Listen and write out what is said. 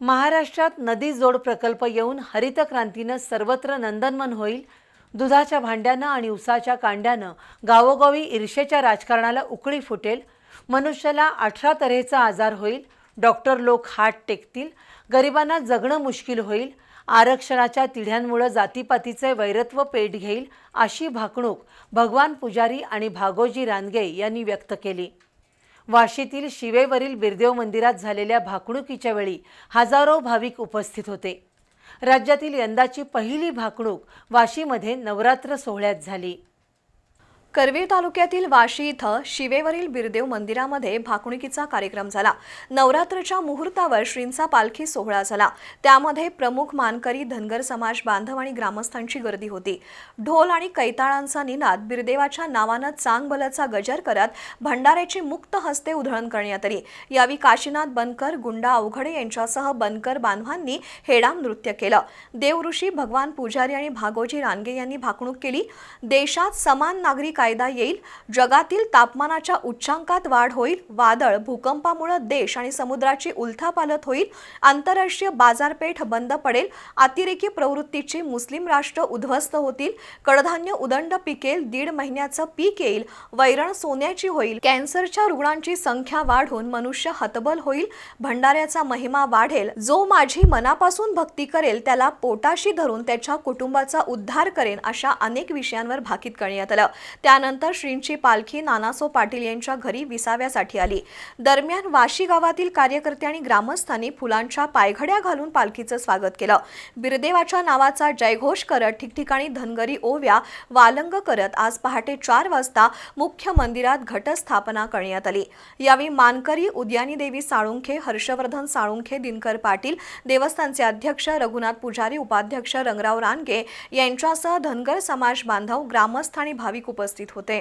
महाराष्ट्रात नदी जोड प्रकल्प येऊन हरित क्रांतीनं सर्वत्र नंदनमन होईल. दुधाच्या भांड्यानं आणि उसाच्या कांड्यानं गावोगावी ईर्षेच्या राजकारणाला उकळी फुटेल. मनुष्याला अठरा तऱ्हेचा आजार होईल. डॉक्टर लोक हात टेकतील. गरिबांना जगणं मुश्किल होईल. आरक्षणाच्या तिढ्यांमुळं जातीपातीचे वैरत्व पेट घेईल अशी भाकणूक भगवान पुजारी आणि भागोजी रानगे यांनी व्यक्त केली. वाशीतील शिवेवरील बिरदेव मंदिरात झालेल्या भाकणुकीच्या वेळी हजारो भाविक उपस्थित होते. राज्यातील यंदाची पहिली भाकणूक वाशीमध्ये नवरात्र सोहळ्यात झाली. करवीर तालुक्यातील वाशी इथं शिवेवरील बिरदेव मंदिरामध्ये भाकणुकीचा कार्यक्रम झाला. नवरात्रच्या मुहूर्तावर श्रींचा पालखी सोहळा झाला. त्यामध्ये प्रमुख मानकरी धनगर समाज बांधव आणि ग्रामस्थांची गर्दी होती. ढोल आणि कैताळांचा निनाद बिरदेवाच्या नावानं चांगबलाचा गजर करत भंडाऱ्याची मुक्त हस्ते उधळण करण्यात आली. यावेळी काशीनाथ बनकर गुंडा अवघडे यांच्यासह बनकर बांधवांनी हेडाम नृत्य केलं. देवऋषी भगवान पुजारी आणि भागोजी रानगे यांनी भाकणूक केली. देशात समान नागरिक कायदा येईल. जगातील तापमानाच्या उच्चांकात वाढ होईल. वादळ भूकंपामुळे देश आणि समुद्राची उलथापालत होईल. आंतरराष्ट्रीय बाजारपेठ बंद पडेल. अतिरेकी प्रवृत्तीची मुस्लिम राष्ट्र उद्ध्वस्त होतील. कडधान्य उदंड पिकेल दीड महिन्याचं पीक येईल. वैरण सोन्याची होईल. कॅन्सरच्या रुग्णांची संख्या वाढून मनुष्य हतबल होईल. भंडाऱ्याचा महिमा वाढेल. जो माझी मनापासून भक्ती करेल त्याला पोटाशी धरून त्याच्या कुटुंबाचा उद्धार करेन अशा अनेक विषयांवर भाकीत करण्यात आलं. त्यानंतर श्रींची पालखी नानासो पाटील यांच्या घरी विसाव्यासाठी आली. दरम्यान वाशी गावातील कार्यकर्ते आणि ग्रामस्थांनी फुलांच्या पायघड्या घालून पालखीचं स्वागत केलं. बिरदेवाच्या नावाचा जयघोष करत ठिकठिकाणी धनगरी ओव्या वालंग करत आज पहाटे चार वाजता मुख्य मंदिरात घटस्थापना करण्यात आली. यावेळी मानकरी उद्यानी देवी साळुंखे हर्षवर्धन साळुंखे दिनकर पाटील देवस्थानचे अध्यक्ष रघुनाथ पुजारी उपाध्यक्ष रंगराव रानगे यांच्यासह धनगर समाज बांधव ग्रामस्थ आणि भाविक उपस्थित होते.